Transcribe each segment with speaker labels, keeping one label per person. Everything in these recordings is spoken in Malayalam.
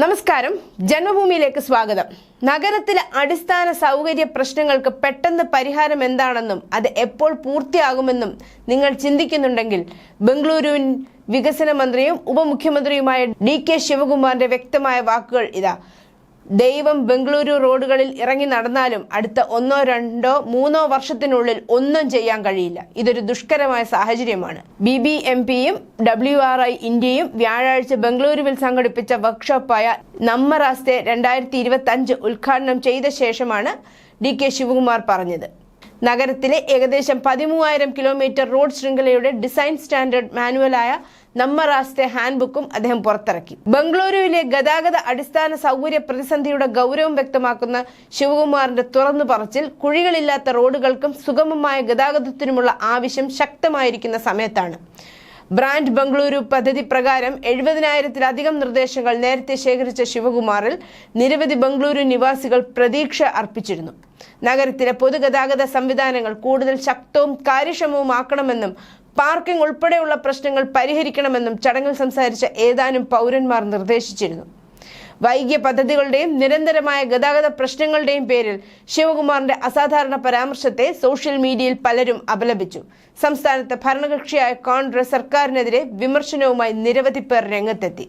Speaker 1: നമസ്കാരം. ജന്മഭൂമിയിലേക്ക് സ്വാഗതം. നഗരത്തിലെ അടിസ്ഥാന സൗകര്യ പ്രശ്നങ്ങൾക്ക് പെട്ടെന്ന് പരിഹാരം എന്താണെന്നും അത് എപ്പോൾ പൂർത്തിയാകുമെന്നും നിങ്ങൾ ചിന്തിക്കുന്നുണ്ടെങ്കിൽ ബംഗളൂരുവിൻ വികസന മന്ത്രിയും ഉപമുഖ്യമന്ത്രിയുമായ ഡി കെ ശിവകുമാറിന്റെ വ്യക്തമായ വാക്കുകൾ ഇതാ. ദൈവം ബംഗളൂരു റോഡുകളിൽ ഇറങ്ങി നടന്നാലും അടുത്ത ഒന്നോ രണ്ടോ മൂന്നോ വർഷത്തിനുള്ളിൽ ഒന്നും ചെയ്യാൻ കഴിയില്ല. ഇതൊരു ദുഷ്കരമായ സാഹചര്യമാണ്. ബി ബി എം പിയും ഡബ്ല്യു ആർ ഐ ഇന്ത്യയും വ്യാഴാഴ്ച ബംഗളൂരുവിൽ സംഘടിപ്പിച്ച വർക്ക്ഷോപ്പായ നമ്മ റാസ്തെ രണ്ടായിരത്തി ഇരുപത്തി അഞ്ച് ഉദ്ഘാടനം ചെയ്ത ശേഷമാണ് ഡി കെ ശിവകുമാർ പറഞ്ഞത്. നഗരത്തിലെ ഏകദേശം പതിമൂവായിരം കിലോമീറ്റർ റോഡ് ശൃംഖലയുടെ ഡിസൈൻ സ്റ്റാൻഡേർഡ് മാനുവലായ നമ്മ റാസ്തെ ഹാൻഡ്ബുക്കും അദ്ദേഹം പുറത്തിറക്കി. ബംഗളൂരുവിലെ ഗതാഗത അടിസ്ഥാന സൗകര്യ പ്രതിസന്ധിയുടെ ഗൗരവം വ്യക്തമാക്കുന്ന ശിവകുമാറിന്റെ തുറന്നു പറച്ചിൽ കുഴികളില്ലാത്ത റോഡുകൾക്കും സുഗമമായ ഗതാഗതത്തിനുമുള്ള ആവശ്യം ശക്തമായിരിക്കുന്ന സമയത്താണ്. ബ്രാൻഡ് ബംഗളൂരു പദ്ധതി പ്രകാരം എഴുപതിനായിരത്തിലധികം നിർദ്ദേശങ്ങൾ നേരത്തെ ശേഖരിച്ച ശിവകുമാറിൽ നിരവധി ബംഗളൂരു നിവാസികൾ പ്രതീക്ഷ അർപ്പിച്ചിരുന്നു. നഗരത്തിലെ പൊതുഗതാഗത സംവിധാനങ്ങൾ കൂടുതൽ ശക്തവും കാര്യക്ഷമവുമാക്കണമെന്നും പാർക്കിംഗ് ഉൾപ്പെടെയുള്ള പ്രശ്നങ്ങൾ പരിഹരിക്കണമെന്നും ചടങ്ങിൽ സംസാരിച്ച ഏതാനും പൗരന്മാർ നിർദ്ദേശിച്ചിരുന്നു. വൈകിയ പദ്ധതികളുടെയും നിരന്തരമായ ഗതാഗത പ്രശ്നങ്ങളുടെയും പേരിൽ ശിവകുമാറിന്റെ അസാധാരണ പരാമർശത്തെ സോഷ്യൽ മീഡിയയിൽ പലരും അപലപിച്ചു. സംസ്ഥാനത്ത് ഭരണകക്ഷിയായ കോൺഗ്രസ് സർക്കാരിനെതിരെ വിമർശനവുമായി നിരവധി പേർ രംഗത്തെത്തി.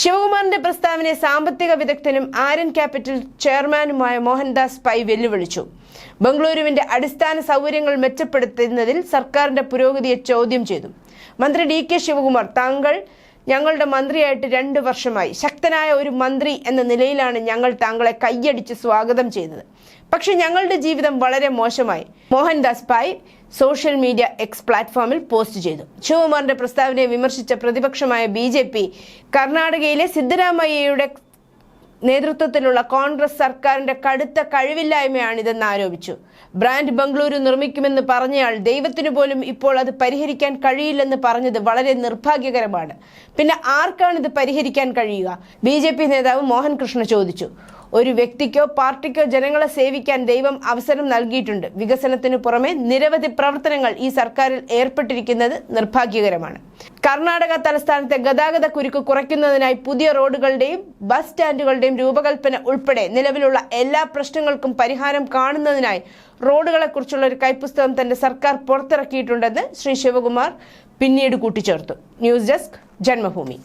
Speaker 1: ശിവകുമാറിന്റെ പ്രസ്താവനയെ സാമ്പത്തിക വിദഗ്ധനും ആര്യൻ ക്യാപിറ്റൽ ചെയർമാനുമായ മോഹൻദാസ് പൈ വെല്ലുവിളിച്ചു. ബംഗളൂരുവിന്റെ അടിസ്ഥാന സൗകര്യങ്ങൾ മെച്ചപ്പെടുത്തുന്നതിൽ സർക്കാരിന്റെ പുരോഗതിയെ ചോദ്യം ചെയ്തു. മന്ത്രി ഡി കെ ശിവകുമാർ താങ്കൾ ഞങ്ങളുടെ മന്ത്രിയായിട്ട് രണ്ട് വർഷമായി. ശക്തനായ ഒരു മന്ത്രി എന്ന നിലയിലാണ് ഞങ്ങൾ താങ്കളെ കൈയടിച്ച് സ്വാഗതം ചെയ്തത് പക്ഷെ ഞങ്ങളുടെ ജീവിതം വളരെ മോശമായി. Mohandas Pai social media X പ്ലാറ്റ്ഫോമിൽ പോസ്റ്റ് ചെയ്തു. ശിവകുമാറിന്റെ പ്രസ്താവനയെ വിമർശിച്ച പ്രതിപക്ഷമായ ബി കർണാടകയിലെ സിദ്ധരാമയ്യയുടെ നേതൃത്വത്തിലുള്ള കോൺഗ്രസ് സർക്കാരിന്റെ കടുത്ത കഴിവില്ലായ്മയാണിതെന്ന് ആരോപിച്ചു. ബ്രാൻഡ് ബംഗളൂരു നിർമ്മിക്കുമെന്ന് പറഞ്ഞയാൾ ദൈവത്തിനു പോലും ഇപ്പോൾ അത് പരിഹരിക്കാൻ കഴിയില്ലെന്ന് പറഞ്ഞത് വളരെ നിർഭാഗ്യകരമാണ്. പിന്നെ ആർക്കാണ് ഇത് പരിഹരിക്കാൻ കഴിയുക? ബി നേതാവ് മോഹൻ കൃഷ്ണ ചോദിച്ചു. ഒരു വ്യക്തിക്കോ പാർട്ടിക്കോ ജനങ്ങളെ സേവിക്കാൻ ദൈവം അവസരം നൽകിയിട്ടുണ്ട്. വികസനത്തിനു പുറമെ നിരവധി പ്രവർത്തനങ്ങൾ ഈ സർക്കാരിൽ ഏർപ്പെട്ടിരിക്കുന്നത് നിർഭാഗ്യകരമാണ്. കർണാടക തലസ്ഥാനത്തെ ഗതാഗത കുരുക്ക് കുറയ്ക്കുന്നതിനായി പുതിയ റോഡുകളുടെയും ബസ് സ്റ്റാൻഡുകളുടെയും രൂപകൽപ്പന ഉൾപ്പെടെ നിലവിലുള്ള എല്ലാ പ്രശ്നങ്ങൾക്കും പരിഹാരം കാണുന്നതിനായി റോഡുകളെക്കുറിച്ചുള്ള ഒരു കൈപ്പുസ്തകം തന്റെ സർക്കാർ പുറത്തിറക്കിയിട്ടുണ്ടെന്ന് ശ്രീ ശിവകുമാർ പിന്നീട് കൂട്ടിച്ചേർത്തു. News desk Janmabhumi.